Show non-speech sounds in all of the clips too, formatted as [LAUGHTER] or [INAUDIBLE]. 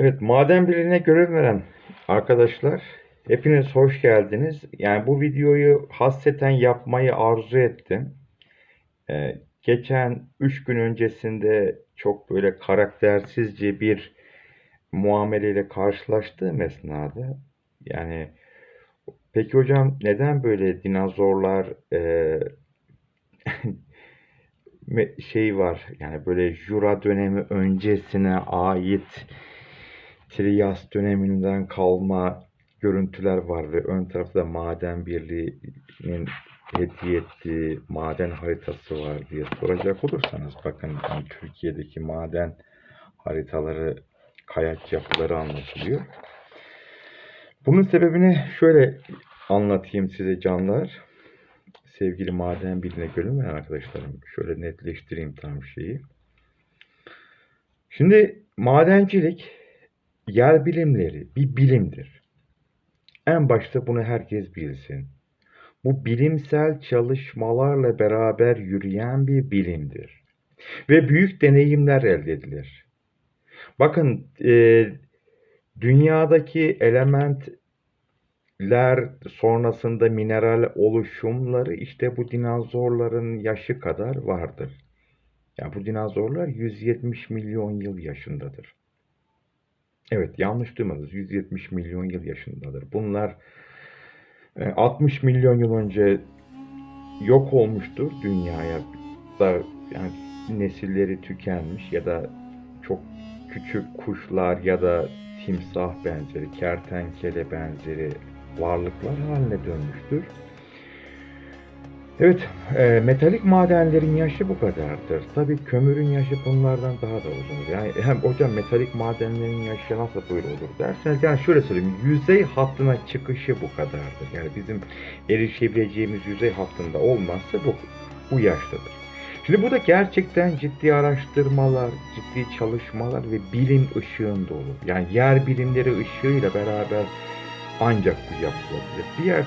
Evet, maden birliğine görev veren arkadaşlar, hepiniz hoş geldiniz. Yani bu videoyu hasreten yapmayı arzu ettim. Ee, geçen 3 gün öncesinde çok böyle karaktersizce bir muameleyle karşılaştığım esnada, yani peki hocam neden böyle dinozorlar e, [LAUGHS] şey var yani böyle Jura dönemi öncesine ait Triyas döneminden kalma görüntüler var ve ön tarafta Maden Birliği'nin hediye ettiği maden haritası var diye soracak olursanız bakın yani Türkiye'deki maden haritaları, kayaç yapıları anlatılıyor. Bunun sebebini şöyle anlatayım size canlar. Sevgili maden göre mi arkadaşlarım? Şöyle netleştireyim tam şeyi. Şimdi madencilik yer bilimleri bir bilimdir. En başta bunu herkes bilsin. Bu bilimsel çalışmalarla beraber yürüyen bir bilimdir. Ve büyük deneyimler elde edilir. Bakın e, dünyadaki elementler sonrasında mineral oluşumları işte bu dinozorların yaşı kadar vardır. Yani bu dinozorlar 170 milyon yıl yaşındadır. Evet yanlış duymadınız. 170 milyon yıl yaşındadır. Bunlar e, 60 milyon yıl önce yok olmuştur dünyaya da yani nesilleri tükenmiş ya da çok küçük kuşlar ya da timsah benzeri, kertenkele benzeri varlıklar haline dönmüştür. Evet, e, metalik madenlerin yaşı bu kadardır. Tabii kömürün yaşı bunlardan daha da uzundur. Yani hem hocam metalik madenlerin yaşı nasıl böyle olur derseniz yani şöyle söyleyeyim, yüzey hattına çıkışı bu kadardır. Yani bizim erişebileceğimiz yüzey hattında olmazsa bu, bu yaştadır. Şimdi bu da gerçekten ciddi araştırmalar, ciddi çalışmalar ve bilim ışığında olur. Yani yer bilimleri ışığıyla beraber ancak bu yapılabilir. Diğer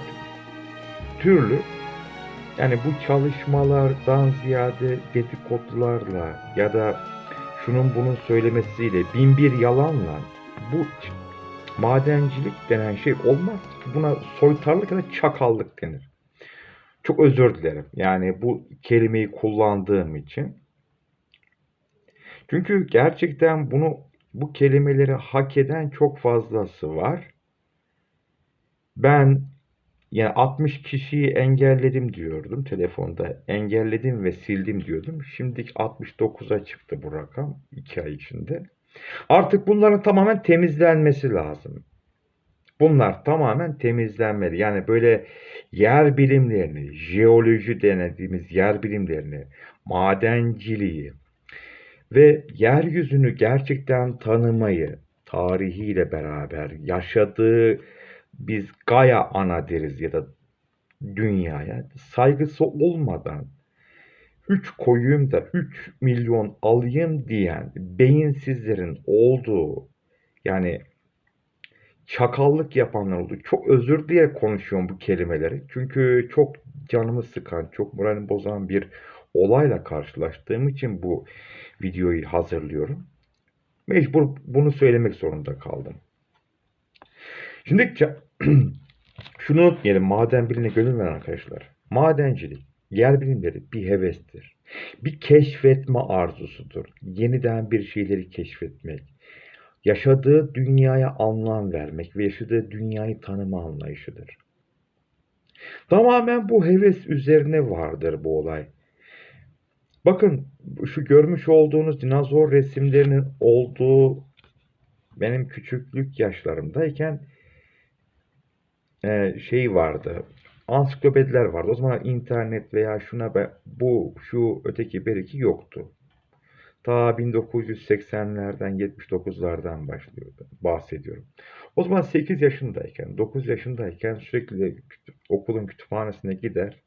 türlü yani bu çalışmalardan ziyade dedikodularla ya da şunun bunun söylemesiyle bin bir yalanla bu madencilik denen şey olmaz. Buna soytarlık ya da çakallık denir. Çok özür dilerim. Yani bu kelimeyi kullandığım için. Çünkü gerçekten bunu bu kelimeleri hak eden çok fazlası var. Ben yani 60 kişiyi engelledim diyordum telefonda. Engelledim ve sildim diyordum. Şimdi 69'a çıktı bu rakam 2 ay içinde. Artık bunların tamamen temizlenmesi lazım. Bunlar tamamen temizlenmeli. Yani böyle yer bilimlerini, jeoloji denediğimiz yer bilimlerini, madenciliği ve yeryüzünü gerçekten tanımayı, tarihiyle beraber yaşadığı biz Gaia ana deriz ya da dünyaya saygısı olmadan 3 koyayım da 3 milyon alayım diyen beyinsizlerin olduğu yani çakallık yapanlar oldu. Çok özür diye konuşuyorum bu kelimeleri. Çünkü çok canımı sıkan, çok moralimi bozan bir olayla karşılaştığım için bu videoyu hazırlıyorum. Mecbur bunu söylemek zorunda kaldım. Şimdi [CLEARS THROAT] şunu unutmayalım. Maden bilimine gönül veren arkadaşlar. Madencilik, yer bilimleri bir hevestir. Bir keşfetme arzusudur. Yeniden bir şeyleri keşfetmek. Yaşadığı dünyaya anlam vermek ve yaşadığı dünyayı tanıma anlayışıdır. Tamamen bu heves üzerine vardır bu olay. Bakın şu görmüş olduğunuz dinozor resimlerinin olduğu benim küçüklük yaşlarımdayken e, şey vardı. Ansiklopediler vardı. O zaman internet veya şuna be, bu şu öteki beriki yoktu. Ta 1980'lerden 79'lardan başlıyordu. Bahsediyorum. O zaman 8 yaşındayken, 9 yaşındayken sürekli okulun kütüphanesine gider.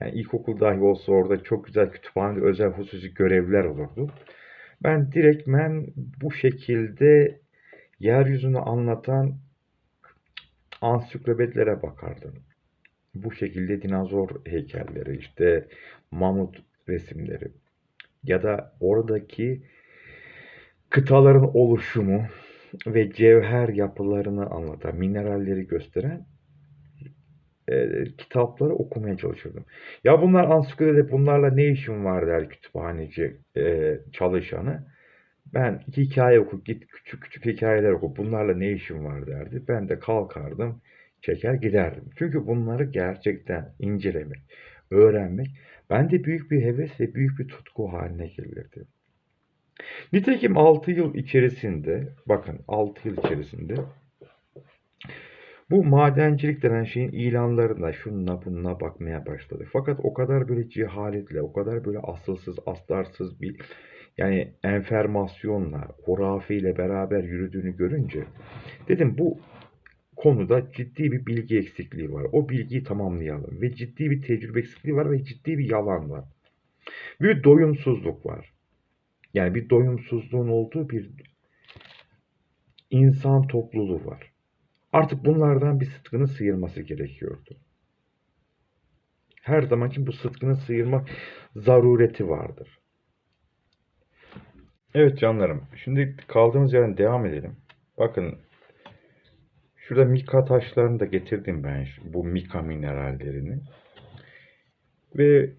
Yani ilkokul dahi olsa orada çok güzel kütüphanede özel hususi görevler olurdu. Ben direktmen bu şekilde yeryüzünü anlatan ansiklopedilere bakardım. Bu şekilde dinozor heykelleri, işte mamut resimleri ya da oradaki kıtaların oluşumu, ve cevher yapılarını anlatan, mineralleri gösteren e, kitapları okumaya çalışırdım. Ya bunlar ansiklopedide bunlarla ne işim var der kütüphaneci e, çalışanı. Ben hikaye oku, git küçük küçük hikayeler oku. Bunlarla ne işim var derdi. Ben de kalkardım, çeker giderdim. Çünkü bunları gerçekten incelemek, öğrenmek bende büyük bir heves ve büyük bir tutku haline gelirdi. Nitekim 6 yıl içerisinde, bakın 6 yıl içerisinde bu madencilik denen şeyin ilanlarına, şununla bununla bakmaya başladık. Fakat o kadar böyle cehaletle, o kadar böyle asılsız, aslarsız bir yani enformasyonla, hurafeyle beraber yürüdüğünü görünce dedim bu konuda ciddi bir bilgi eksikliği var. O bilgiyi tamamlayalım. Ve ciddi bir tecrübe eksikliği var ve ciddi bir yalan var. Bir doyumsuzluk var. Yani bir doyumsuzluğun olduğu bir insan topluluğu var. Artık bunlardan bir sıtkının sıyırması gerekiyordu. Her zaman için bu sıtkının sıyırmak zarureti vardır. Evet canlarım. Şimdi kaldığımız yerden devam edelim. Bakın şurada mika taşlarını da getirdim ben. Bu mika minerallerini. Ve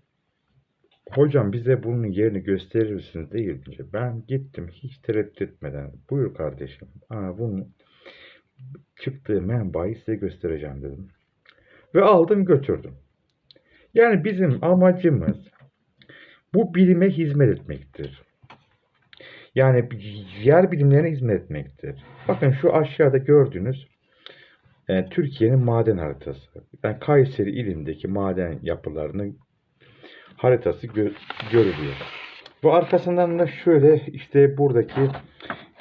hocam bize bunun yerini gösterir misiniz deyince ben gittim hiç tereddüt etmeden. Buyur kardeşim. Aa, bunun çıktığı menbaayı size göstereceğim dedim. Ve aldım götürdüm. Yani bizim amacımız bu bilime hizmet etmektir. Yani yer bilimlerine hizmet etmektir. Bakın şu aşağıda gördüğünüz e, Türkiye'nin maden haritası. Yani Kayseri ilindeki maden yapılarının haritası gö görülüyor. Bu arkasından da şöyle işte buradaki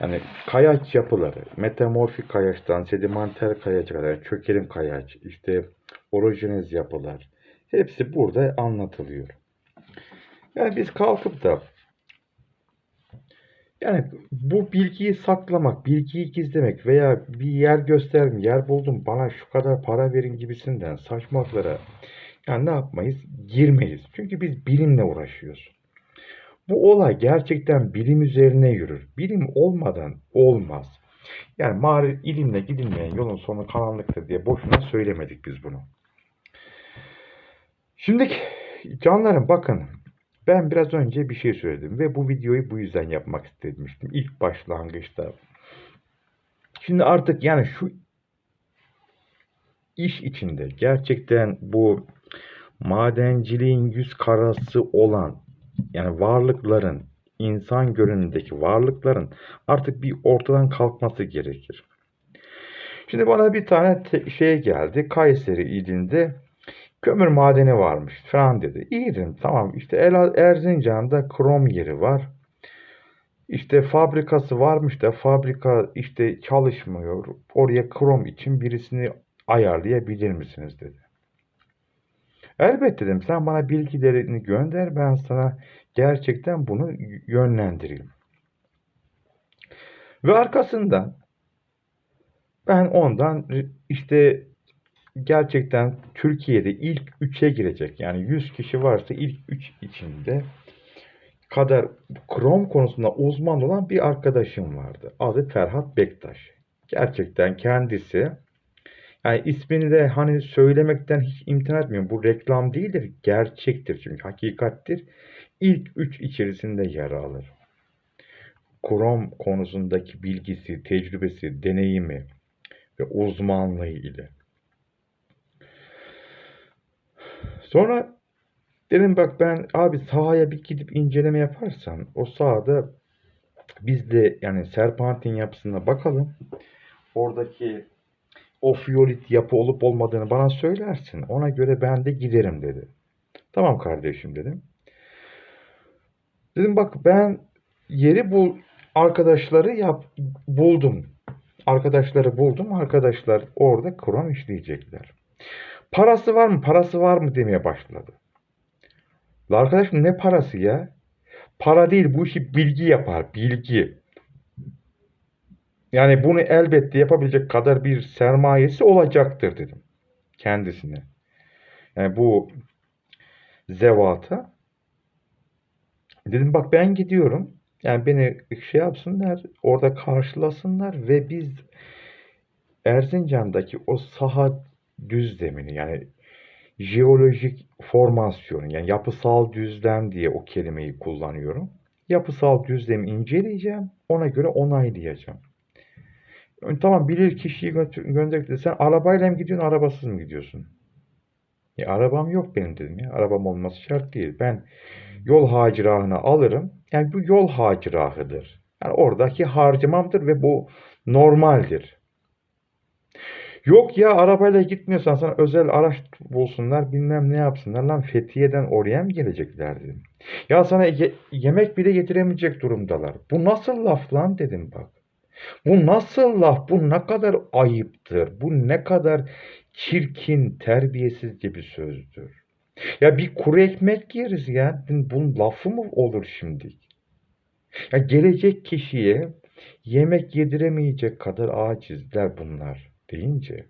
yani kayaç yapıları, metamorfik kayaçtan sedimenter kayaça kadar çökelim kayaç, işte orojenez yapılar hepsi burada anlatılıyor. Yani biz kalkıp da yani bu bilgiyi saklamak, bilgiyi gizlemek veya bir yer gösterdim, yer buldum, bana şu kadar para verin gibisinden saçmalıklara yani ne yapmayız? Girmeyiz. Çünkü biz bilimle uğraşıyoruz. Bu olay gerçekten bilim üzerine yürür. Bilim olmadan olmaz. Yani mağara ilimle gidilmeyen yolun sonu karanlıktır diye boşuna söylemedik biz bunu. Şimdi canlarım bakın ben biraz önce bir şey söyledim ve bu videoyu bu yüzden yapmak istemiştim ilk başlangıçta. Şimdi artık yani şu iş içinde gerçekten bu madenciliğin yüz karası olan yani varlıkların insan görünümündeki varlıkların artık bir ortadan kalkması gerekir. Şimdi bana bir tane şey geldi. Kayseri ilinde kömür madeni varmış falan dedi. İyi dedim tamam işte Erzincan'da krom yeri var. İşte fabrikası varmış da fabrika işte çalışmıyor. Oraya krom için birisini ayarlayabilir misiniz dedi. Elbette dedim sen bana bilgilerini gönder ben sana gerçekten bunu yönlendireyim. Ve arkasından ben ondan işte gerçekten Türkiye'de ilk 3'e girecek. Yani 100 kişi varsa ilk 3 içinde kadar krom konusunda uzman olan bir arkadaşım vardı. Adı Ferhat Bektaş. Gerçekten kendisi yani ismini de hani söylemekten hiç imtina etmiyorum. Bu reklam değildir. Gerçektir çünkü hakikattir. İlk 3 içerisinde yer alır. Krom konusundaki bilgisi, tecrübesi, deneyimi ve uzmanlığı ile. Sonra dedim bak ben abi sahaya bir gidip inceleme yaparsan o sahada biz de yani serpantin yapısına bakalım. Oradaki o yapı olup olmadığını bana söylersin. Ona göre ben de giderim dedi. Tamam kardeşim dedim. Dedim bak ben yeri bul arkadaşları yap buldum. Arkadaşları buldum. Arkadaşlar orada Kur'an işleyecekler. Parası var mı? Parası var mı demeye başladı. La arkadaşım ne parası ya? Para değil bu işi bilgi yapar. Bilgi. Yani bunu elbette yapabilecek kadar bir sermayesi olacaktır dedim. Kendisine. Yani bu zevata. Dedim bak ben gidiyorum. Yani beni şey yapsınlar, orada karşılasınlar ve biz Erzincan'daki o saha düzlemini yani jeolojik formasyonu yani yapısal düzlem diye o kelimeyi kullanıyorum. Yapısal düzlemi inceleyeceğim. Ona göre onaylayacağım. Yani Tamam bilir kişiyi götür, gönderdik de sen arabayla mı gidiyorsun, arabasız mı gidiyorsun? Ya arabam yok benim dedim ya. Arabam olması şart değil. Ben yol hacirahını alırım. Yani bu yol hacirahıdır. Yani oradaki harcamamdır ve bu normaldir. Yok ya arabayla gitmiyorsan sana özel araç bulsunlar bilmem ne yapsınlar lan Fethiye'den oraya mı gelecekler dedim. Ya sana ye- yemek bile getiremeyecek durumdalar. Bu nasıl laf lan dedim bak. Bu nasıl laf? Bu ne kadar ayıptır? Bu ne kadar çirkin, terbiyesizce bir sözdür. Ya bir kuru ekmek yeriz ya. Bunun lafı mı olur şimdi? Ya gelecek kişiye yemek yediremeyecek kadar acizler bunlar deyince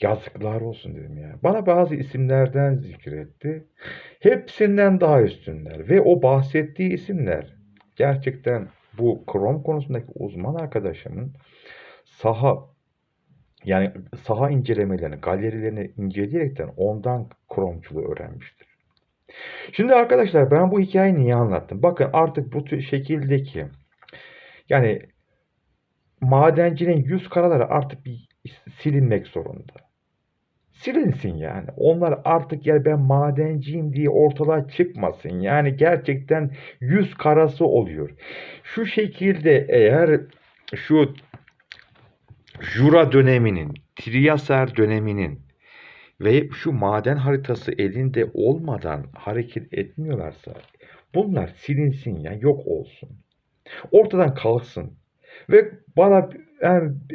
yazıklar olsun dedim ya. Bana bazı isimlerden zikretti. Hepsinden daha üstünler ve o bahsettiği isimler gerçekten bu Chrome konusundaki uzman arkadaşımın saha yani saha incelemelerini, galerilerini inceleyerekten ondan Chrome'culuğu öğrenmiştir. Şimdi arkadaşlar ben bu hikayeyi niye anlattım? Bakın artık bu şekildeki yani madencinin yüz karaları artık bir silinmek zorunda. Silinsin yani. Onlar artık ya ben madenciyim diye ortalığa çıkmasın. Yani gerçekten yüz karası oluyor. Şu şekilde eğer şu Jura döneminin, Triaser döneminin ve şu maden haritası elinde olmadan hareket etmiyorlarsa bunlar silinsin ya yok olsun. Ortadan kalksın. Ve bana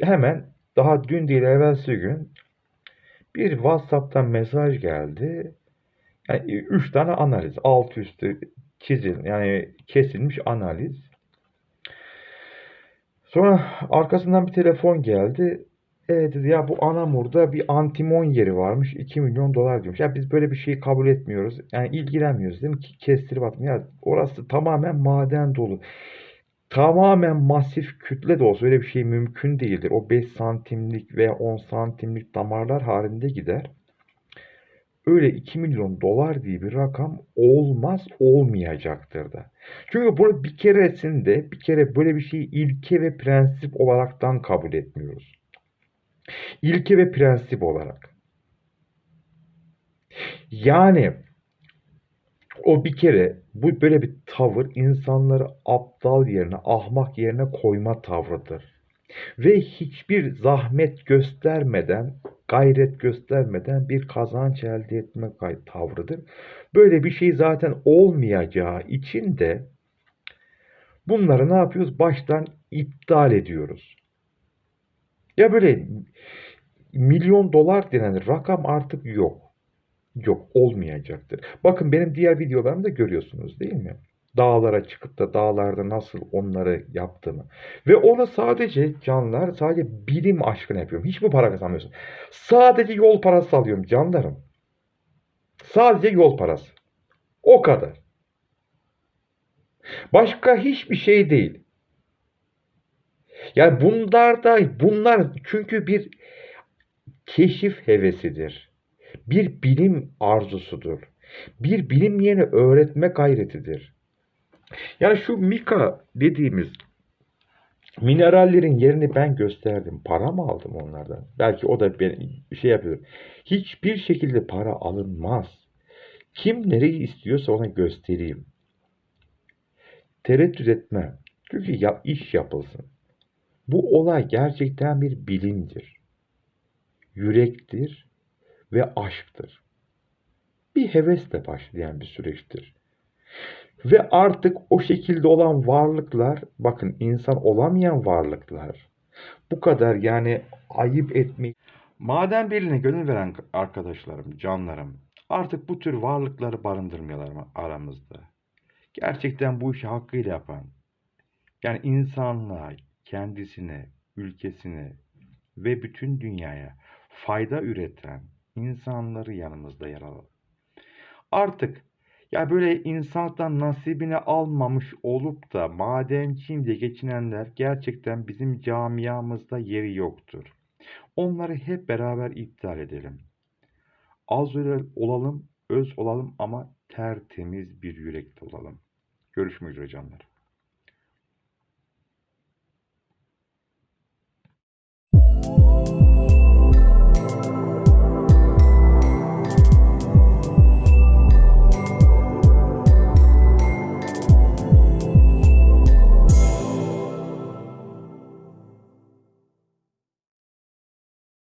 hemen daha dün değil evvelsi gün bir WhatsApp'tan mesaj geldi. Yani üç tane analiz. Alt üstü çizil yani kesilmiş analiz. Sonra arkasından bir telefon geldi. E dedi ya bu Anamur'da bir antimon yeri varmış. 2 milyon dolar diyormuş. Ya biz böyle bir şeyi kabul etmiyoruz. Yani ilgilenmiyoruz değil mi? Kestirip atmıyor. Orası tamamen maden dolu. Tamamen masif kütle de olsa öyle bir şey mümkün değildir. O 5 santimlik veya 10 santimlik damarlar halinde gider. Öyle 2 milyon dolar diye bir rakam olmaz olmayacaktır da. Çünkü bunu bir keresinde bir kere böyle bir şeyi ilke ve prensip olaraktan kabul etmiyoruz. İlke ve prensip olarak. Yani o bir kere bu böyle bir tavır insanları aptal yerine, ahmak yerine koyma tavrıdır. Ve hiçbir zahmet göstermeden, gayret göstermeden bir kazanç elde etme tavrıdır. Böyle bir şey zaten olmayacağı için de bunları ne yapıyoruz? Baştan iptal ediyoruz. Ya böyle milyon dolar denen rakam artık yok. Yok olmayacaktır. Bakın benim diğer videolarımda görüyorsunuz değil mi? Dağlara çıkıp da dağlarda nasıl onları yaptığımı. Ve onu sadece canlar sadece bilim aşkına yapıyorum. Hiçbir para kazanmıyorsun. Sadece yol parası alıyorum canlarım. Sadece yol parası. O kadar. Başka hiçbir şey değil. Yani bunlar da bunlar çünkü bir keşif hevesidir. Bir bilim arzusudur. Bir bilinmeyeni öğretme gayretidir. Yani şu Mika dediğimiz minerallerin yerini ben gösterdim. Para mı aldım onlardan? Belki o da ben şey yapıyor. Hiçbir şekilde para alınmaz. Kim nereyi istiyorsa ona göstereyim. Tereddüt etme. Çünkü ya, iş yapılsın. Bu olay gerçekten bir bilimdir. Yürektir ve aşktır. Bir hevesle başlayan bir süreçtir. Ve artık o şekilde olan varlıklar, bakın insan olamayan varlıklar, bu kadar yani ayıp etmeyi... Maden birliğine gönül veren arkadaşlarım, canlarım, artık bu tür varlıkları barındırmıyorlar aramızda. Gerçekten bu işi hakkıyla yapan, yani insanlığa, kendisine, ülkesine ve bütün dünyaya fayda üreten insanları yanımızda yer alalım. Artık Ya böyle insanlıktan nasibini almamış olup da madenciyim diye geçinenler gerçekten bizim camiamızda yeri yoktur. Onları hep beraber iptal edelim. Az olalım, öz olalım ama tertemiz bir yürekli olalım. Görüşmek üzere canlar.